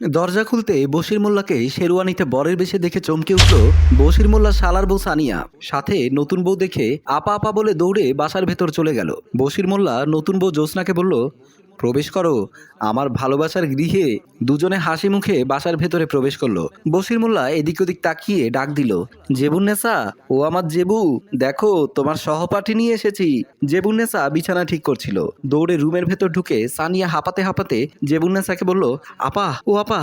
দরজা খুলতে বসির মোল্লাকে শেরওয়ানিতে বরের বেশে দেখে চমকে উঠল বসির মোল্লা শালার বউ সানিয়া। সাথে নতুন বউ দেখে আপা আপা বলে দৌড়ে বাসার ভেতর চলে গেল। বসির মোল্লা নতুন বউ জ্যোৎস্নাকে বলল প্রবেশ করো। আমার ভালোবাসার গৃহে দুজনে হাসি মুখে বাসার ভেতরে প্রবেশ করল। বসির মোল্লা এদিক ওদিক তাকিয়ে ডাক দিল জেবুন্নেসা ও আমার জেবু, দেখো তোমার সহপাঠী নিয়ে এসেছি। জেবুন্নেসা বিছানা ঠিক করছিল। দৌড়ে রুমের ভেতর ঢুকে সানিয়া হাঁপাতে হাঁপাতে জেবুন্নেসাকে বলল, আপা, ও আপা,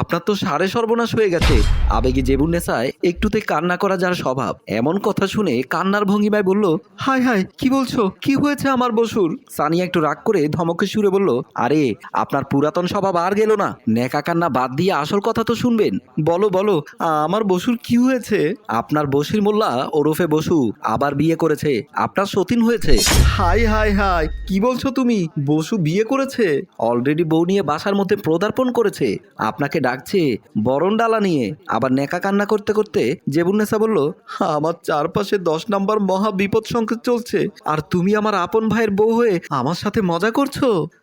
আপনার তো সারে সর্বনাশ হয়ে গেছে। আবেগে জেবুন্নেসায় একটুতে কান্না করা যার স্বভাব, এমন কথা শুনে কান্নার ভঙ্গিমায় বলল, হায় হায়, কি বলছো? কি হয়েছে আমার বসুর? সানিয়া একটু রাগ করে ধমকে সুরে বলল আরে আপনার পুরাতন স্বভাব আর গেল না। নেকা কান্না বাদ দিয়ে আসল কথা তো শুনবেন। বলো বলো আমার বসুর কি হয়েছে? আপনার বসির মোল্লা ওরফে বসু আবার বিয়ে করেছে। আপনার সতীন হয়েছে। হাই হাই হাই কি বলছো তুমি? বসু বিয়ে করেছে? অলরেডি বউ নিয়ে বাসার মধ্যে প্রদার্পণ করেছে। আপনাকে ডাকছে বরণ ডালা নিয়ে। আবার নেকা কান্না করতে করতে জেবুন্নেসা বলল আমার চারপাশে দশ নাম্বার মহা বিপদ সংকেত চলছে। আর তুমি আমার আপন ভাইয়ের বউ হয়ে আমার সাথে মজা করছ?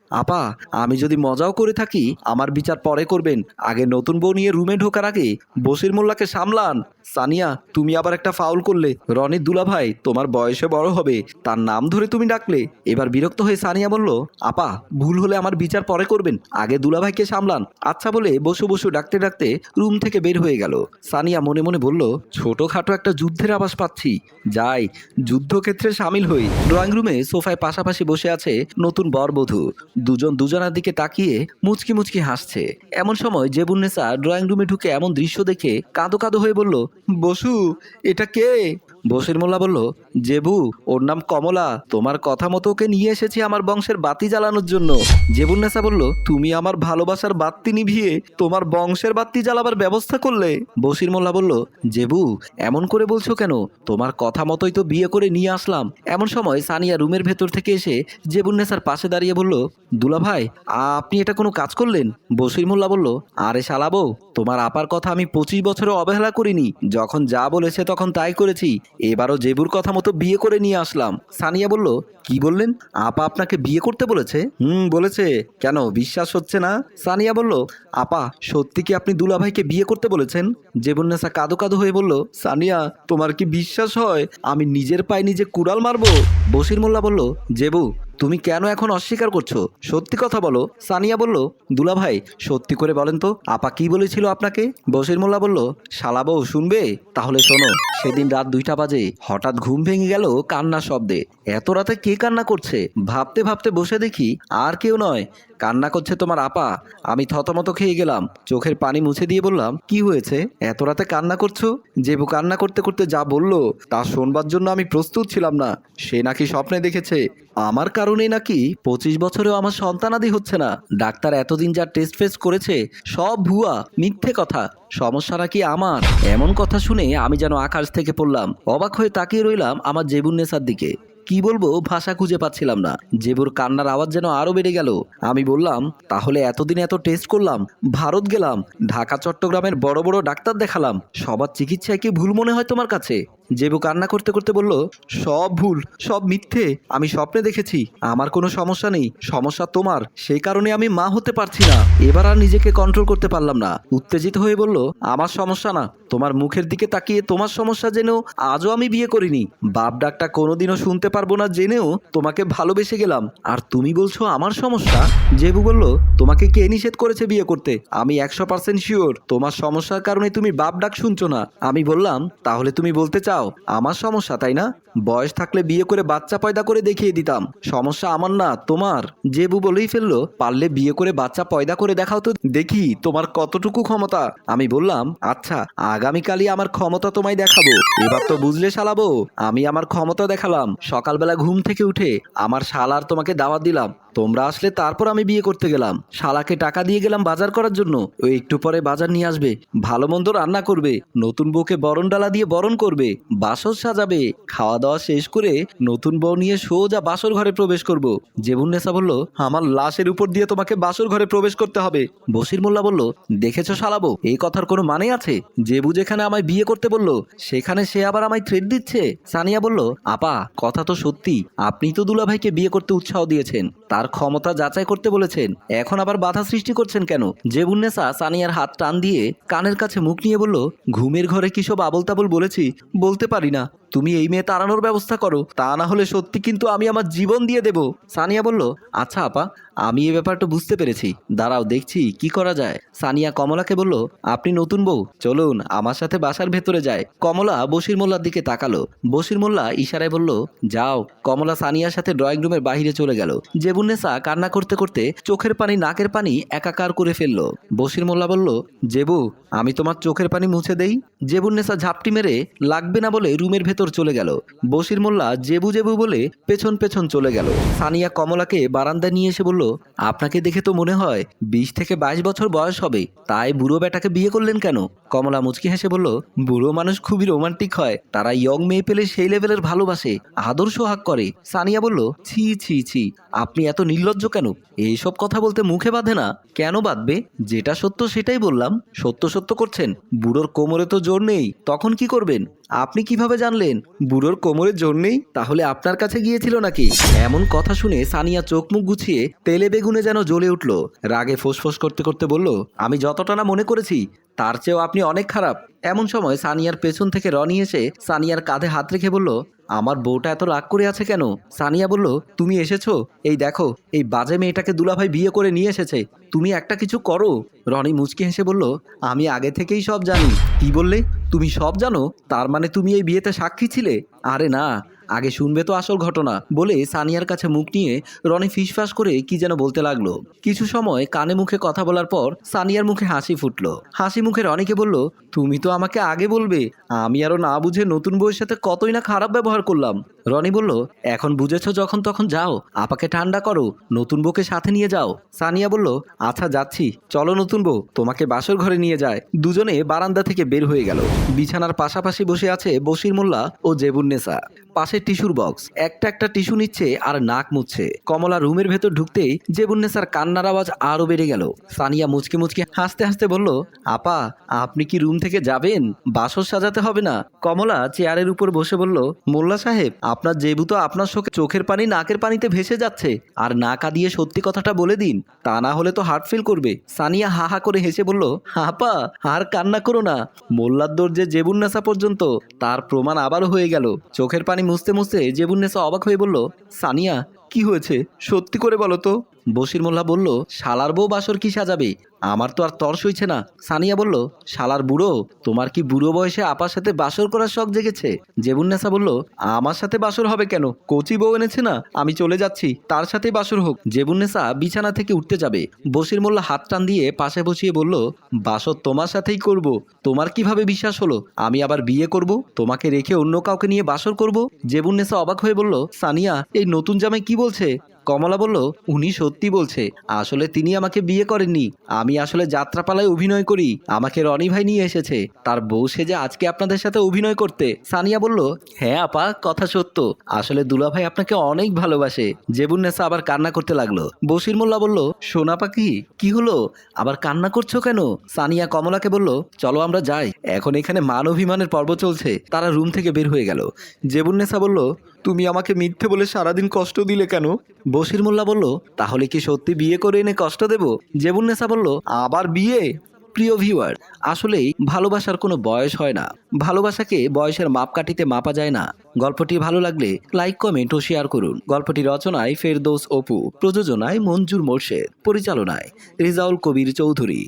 আপা, আমি যদি মজাও করে থাকি, আমার বিচার পরে করবেন। আগে নতুন বউ নিয়ে রুমে ঢোকার আগে বসির মোল্লাকে সামলান। সানিয়া, তুমি আবার একটা ফাউল করলে। রনির দুলা ভাই তোমার বয়সে বড় হবে। তার নাম ধরে তুমি ডাকলে। এবার বিরক্ত হয়ে সানিয়া বলল, আপা, ভুল হলে আমার বিচার পরে করবেন। আগে দুলাভাইকে সামলান। আচ্ছা বলে বসু বসু ডাকতে ডাকতে রুম থেকে বের হয়ে গেল। সানিয়া মনে মনে বলল, ছোটখাটো একটা যুদ্ধের আভাস পাচ্ছি। যাই, যুদ্ধক্ষেত্রে সামিল হই। ড্রয়িং রুমে সোফায় পাশাপাশি বসে আছে নতুন বরবধূ। দুজন দুজনার দিকে তাকিয়ে মুচকি মুচকি হাসছে। এমন সময় জেবুন্নেসা ড্রয়িং রুমে ঢুকে এমন দৃশ্য দেখে কাঁদো কাঁদো হয়ে বলল, বসু, এটা কে? বসির মোল্লা বলল, জেবু, ওর নাম কমলা। তোমার কথা মতো ওকে নিয়ে এসেছি আমার বংশের বাতি জ্বালানোর জন্য। জেবুন্নেসা বলল, তুমি আমার ভালোবাসার বাতি নিভিয়ে তোমার বংশের বাতি জ্বালাবার ব্যবস্থা করলে। বসির মোল্লা বলল, জেবু, এমন করে বলছো কেন? তোমার কথা মতোই তো বিয়ে করে নিয়ে আসলাম। এমন সময় সানিয়া রুমের ভেতর থেকে এসে জেবুন্নেসার পাশে দাঁড়িয়ে বলল দুলা ভাই আপনি এটা কোনো কাজ করলেন? বসির মোল্লা বলল, আরে শালাবো তোমার আপার কথা আমি পঁচিশ বছরে অবহেলা করিনি। যখন যা বলেছে তখন তাই করেছি। এবারও জেবুর কথা মতো বিয়ে করে নিয়ে আসলাম। সানিয়া বলল, কি বললেন? আপা আপনাকে বিয়ে করতে বলেছে? হুম, বলেছে। কেন? বিশ্বাস হচ্ছে না? সানিয়া বলল, আপা, সত্যি কি আপনি দুলাভাইকে বিয়ে করতে বলেছেন? জেবুন্নেসা কাদো কাদো হয়ে বলল, সানিয়া, তোমার কি বিশ্বাস হয়? আমি নিজের পায়ে নিজে কুড়াল মারবো? বসির মোল্লা বলল, জেবু তুমি কেন এখন অস্বীকার করছ? সত্যি কথা বলো। সানিয়া বলল, দুলা ভাই, সত্যি করে বলেন তো, আপা কি বলেছিল আপনাকে? বসির মোল্লা বলল শালাবো শুনবে? তাহলে শোনো, সেদিন রাত দুইটা বাজে, হঠাৎ ঘুম ভেঙে গেল কান্না শব্দে। এত রাতে কে কান্না করছে? ভাবতে ভাবতে বসে দেখি আর কেউ নয়। কান্না করছে তোমার আপা। আমি থতমত খেয়ে গেলাম। চোখের পানি মুছে দিয়ে বললাম, কি হয়েছে? এত রাতে কান্না করছ? জেবু কান্না করতে করতে যা বলল, তা শোনবার জন্য আমি প্রস্তুত ছিলাম না। সে নাকি স্বপ্নে দেখেছে। আমার কারণে নাকি পঁচিশ বছরেও আমার সন্তানাদি হচ্ছে না। ডাক্তার এতদিন যা টেস্ট ফেস্ট করেছে, সব ভুয়া, মিথ্যে কথা। সমস্যা নাকি আমার। এমন কথা শুনে আমি যেন আকাশ থেকে পড়লাম। অবাক হয়ে তাকিয়ে রইলাম আমার জেবুন জেবুন্নেসার দিকে। কি বলব, ভাষা খুঁজে পাচ্ছিলাম না। জেবুর কান্নার আওয়াজ যেন আরও বেড়ে গেল। আমি বললাম, তাহলে এতদিন এত টেস্ট করলাম, ভারত গেলাম, ঢাকা, চট্টগ্রামের বড় বড় ডাক্তার দেখালাম, সবার চিকিৎসায় কি ভুল মনে হয় তোমার কাছে? জেবু কান্না করতে করতে বলল, সব ভুল, সব মিথ্যে। আমি স্বপ্নে দেখেছি। আমার কোনো সমস্যা নেই। সমস্যা তোমার। সেই কারণে আমি মা হতে পারছি না। এবার আর নিজেকে কন্ট্রোল করতে পারলাম না। উত্তেজিত হয়ে বলল, আমার সমস্যা না। তোমার মুখের দিকে তাকিয়ে তোমার সমস্যা জেনেও আজও আমি বিয়ে করিনি। বাপ ডাকটা কোনোদিনও শুনতে পারব না জেনেও তোমাকে ভালোবেসে গেলাম। আর তুমি বলছো আমার সমস্যা? জেবু বলল, তোমাকে কে নিষেধ করেছে বিয়ে করতে? আমি একশো পার্সেন্ট শিওর তোমার সমস্যার কারণে তুমি বাপ ডাক শুনছো না। আমি বললাম, তাহলে তুমি বলতে চাও আমার সমস্যা, তাই না? বয়স থাকলে বিয়ে করে বাচ্চা পয়দা করে দেখিয়ে দিতাম। সমস্যা আমার না, তোমার। জেবু বলেই ফেলল, পারলে বিয়ে করে বাচ্চা পয়দা করে দেখাও তো দেখি তোমার কতটুকু ক্ষমতা। আমি বললাম আচ্ছা আগামীকালই আমার ক্ষমতা তোমায় দেখাবো। এবার তো বুঝলে শালাবো আমি আমার ক্ষমতা দেখালাম। সকালবেলা ঘুম থেকে উঠে আমার শালার তোমাকে দাওয়াত দিলাম। তোমরা আসলে তারপর আমি বিয়ে করতে গেলাম। শালাকে টাকা দিয়ে গেলাম বাজার করার জন্য। ওই একটু পরে বাজার নিয়ে আসবে। ভালো মন্দ রান্না করবে। নতুন বউকে বরণ ডালা দিয়ে বরণ করবে। বাসর সাজাবে। খাওয়া দাওয়া শেষ করে নতুন বউ নিয়ে সোজা বাসর ঘরে প্রবেশ করব। জেবুন্নেসা বলল, আমার লাশের উপর দিয়ে তোমাকে বাসর ঘরে প্রবেশ করতে হবে। বসির মোল্লা বলল, দেখেছ শালাবো এই কথার কোনো মানে আছে? জেবু যেখানে আমায় বিয়ে করতে বলল, সেখানে সে আবার আমায় থ্রেড দিচ্ছে। সানিয়া বলল, আপা, কথা তো সত্যি। আপনি তো দুলাভাইকে বিয়ে করতে উৎসাহ দিয়েছেন। তার ক্ষমতা যাচাই করতে বলেছেন। এখন আবার বাধা সৃষ্টি করছেন কেন? জেবুন্নেসা সানিয়ার হাত টান দিয়ে কানের কাছে মুখ নিয়ে বলল, ঘুমের ঘরে কি সব আবল তাবল বলেছি? বলতে পারি না। তুমি এই মেয়ে তাড়ানোর ব্যবস্থা করো। তা না হলে সত্যি কিন্তু আমি আমার জীবন দিয়ে দেব। সানিয়া বলল আচ্ছা আপা, আমি এই ব্যাপারটা বুঝতে পেরেছি। দাঁড়াও, দেখছি কি করা যায়। সানিয়া কমলাকে বলল, আপনি নতুন বউ, চলুন, আমার সাথে বাসার ভেতরে যায় কমলা বসির মোল্লার দিকে তাকালো। বসির মোল্লা ইশারায় বলল, যাও। কমলা সানিয়ার সাথে ড্রয়িং রুমের বাইরে চলে গেল। জেবুন্নেসা কান্না করতে করতে চোখের পানি, নাকের পানি একাকার করে ফেলল। বসির মোল্লা বলল, জেবু আমি তোমার চোখের পানি মুছে দেই। জেবুন্নেসা ঝাপটি মেরে, লাগবে না বলে রুমের ভেতর চলে গেল। বসির মোল্লা জেবু জেবু বলে পেছন পেছন চলে গেল। সানিয়া কমলাকে বারান্দায় নিয়ে এসে বলল, আপনাকে দেখে তো মনে হয় বিশ থেকে বাইশ বছর বয়স হবে, তাই বুড়ো বেটাকে বিয়ে করলেন কেন? কমলা মুচকি হেসে বলল, বুড়ো মানুষ খুবই রোমান্টিক হয়, তারা ইয়ং মেয়ে পেলে সেই লেভেলের ভালোবাসে আদর সোহাগ করে। সানিয়া বলল, ছি ছি ছি, আপনি এত নির্লজ্জ কেন? এইসব কথা বলতে মুখে বাঁধে না। কেন বাঁধবে? যেটা সত্য সেটাই বললাম। সত্য সত্য করছেন? বুড়োর কোমরে তো জোর নেই, তখন কি করবেন? আপনি কীভাবে জানলেন? বুড়োর কোমরে জোর নেই? তাহলে আপনার কাছে গিয়েছিল নাকি? এমন কথা শুনে সানিয়া চোখ মুখ গুছিয়ে তেলে বেগুনে যেন জ্বলে উঠল। রাগে ফোঁসফোঁস করতে করতে বলল, আমি যতটা না মনে করেছি, তার চেয়েও আপনি অনেক খারাপ। এমন সময় সানিয়ার পেছন থেকে রনি এসে সানিয়ার কাঁধে হাত রেখে বলল আমার বউটা এত রাগ করে আছে কেন? সানিয়া বলল, তুমি এসেছ? এই দেখো, এই বাজে মেয়েটাকে দুলাভাই বিয়ে করে নিয়ে এসেছে। তুমি একটা কিছু করো। রনি মুচকি হেসে বলল, আমি আগে থেকেই সব জানি। কি বললে? তুমি সব জানো? তার মানে তুমি এই বিয়েতে সাক্ষী ছিলে? আরে না আগে শুনবে তো আসল ঘটনা, বলে সানিয়ার কাছে মুখ নিয়ে রনি ফিসফাস করে কি যেন বলতে লাগল। কিছু সময় কানে মুখে কথা বলার পর সানিয়ার মুখে হাসি ফুটলো। হাসি মুখে রনিকে বলল, তুমি তো আমাকে আগে বলবে, আমি আরও না বুঝে নতুন বউয়ের সাথে কতই না খারাপ ব্যবহার করলাম। রনি বলল, এখন বুঝেছ যখন তখন যাও, আপাকে ঠান্ডা করো, নতুন বউকে সাথে নিয়ে যাও। সানিয়া বলল আচ্ছা যাচ্ছি। চলো নতুন বউ, তোমাকে বাসর ঘরে নিয়ে যায়। দুজনে বারান্দা থেকে বের হয়ে গেল। বিছানার পাশাপাশি বসে আছে বশির মোল্লা ও জেবুন্নেসা পাশে টিস্যুর বক্স। একটা একটা টিস্যু নিচ্ছে আর নাক মুছছে। কমলা রুমের ভেতর ঢুকতেই জেবুন্নেসার কান্নার আওয়াজ আরও বেড়ে গেল। সানিয়া মুচকে মুচকে হাসতে হাসতে বলল, আপা, আপনি কি রুম থেকে যাবেন? বাসর সাজাতে হবে না? কমলা চেয়ারের উপর বসে বলল, মোল্লা সাহেব আপনার জেবু তো আপনার চোখে চোখের পানি নাকের পানিতে ভেসে যাচ্ছে। আর না কাঁদিয়ে সত্যি কথাটা বলে দিন। তা না হলে তো হার্ট ফেল করবে। সানিয়া হা হা করে হেসে বলল হাপা আর কান্না করো না। মোল্লার দর্জে জেবুন্নেসা পর্যন্ত, তার প্রমাণ আবারও হয়ে গেল। চোখের পানি মুছতে মুছতে জেবুন্নেসা অবাক হয়ে বলল, সানিয়া, কি হয়েছে? সত্যি করে বলো তো। বশির মোল্লা বলল, শালার বউ বাসর কি সাজাবে? আমার তো আর তর সইছে না। সানিয়া বলল, শালার বুড়ো, তোমার কি বুড়ো বয়সে আপার সাথে বাসর করার শখ জেগেছে? জেবুন্নেসা বলল, আমার সাথে বাসর হবে কেন? কচি বউ এনেছে না? আমি চলে যাচ্ছি, তার সাথে বাসর হোক। জেবুন্নেসা বিছানা থেকে উঠতে যাবে। বসির মোল্লা হাত টান দিয়ে পাশে বসিয়ে বলল, বাসর তোমার সাথেই করব। তোমার কীভাবে বিশ্বাস হলো? আমি আবার বিয়ে করব? তোমাকে রেখে অন্য কাউকে নিয়ে বাসর করব? জেবুন্নেসা অবাক হয়ে বলল, সানিয়া, এই নতুন জামাই কি বলছে? কমলা বলল, উনি সত্যি বলছে, আসলে তিনি আমাকে বিয়ে করেননি। আমি আসলে যাত্রাপালায় অভিনয় করি। আমাকে রনি ভাই নিয়ে এসেছে। তার বউ সেজে আজকে আপনাদের সাথে অভিনয় করতে। সানিয়া বলল হ্যাঁ আপা, কথা সত্য। আসলে দুলা ভাই আপনাকে অনেক ভালোবাসে। জেবুন জেবুন্নেসা আবার কান্না করতে লাগল। বসির মোল্লা বলল সোনা পাখি কি? হলো? আবার কান্না করছ কেন? সানিয়া কমলাকে বলল, চলো আমরা যাই। এখন এখানে মান অভিমানের পর্ব চলছে। তারা রুম থেকে বের হয়ে গেল। জেবুন জেবুন্নেসা বলল তুমি আমাকে মিথ্যে বলে সারাদিন কষ্ট দিলে কেন? বশির মোল্লা বলল তাহলে কি সত্যি বিয়ে করে এনে কষ্ট দেব? জেবুন্নেসা বলল আবার বিয়ে? প্রিয় ভিউয়ার আসলেই ভালোবাসার কোনো বয়স হয় না। ভালোবাসাকে বয়সের মাপকাঠিতে মাপা যায় না। গল্পটি ভালো লাগলে লাইক কমেন্ট ও শেয়ার করুন। গল্পটি রচনায় ফেরদৌস অপু প্রযোজনায় মঞ্জুর মোর্শেদ পরিচালনায় রেজাউল কবির চৌধুরী।